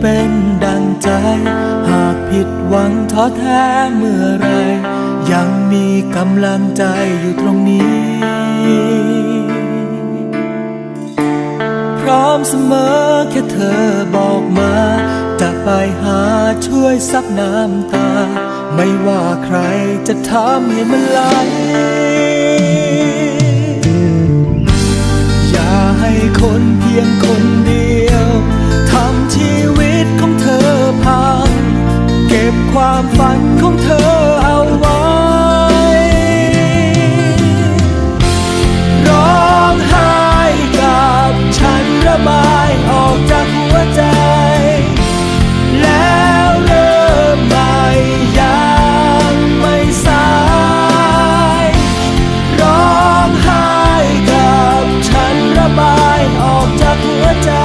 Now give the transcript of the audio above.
เป็นดังใจ หากผิดหวังท้อแท้เมื่อไร ยังมีกำลังใจอยู่ตรงนี้ พร้อมเสมอแค่เธอบอกมา จะไปหาช่วยซับน้ำตา ไม่ว่าใครจะทำให้มันไหลอย่าให้คน ความฝันของเธอเอา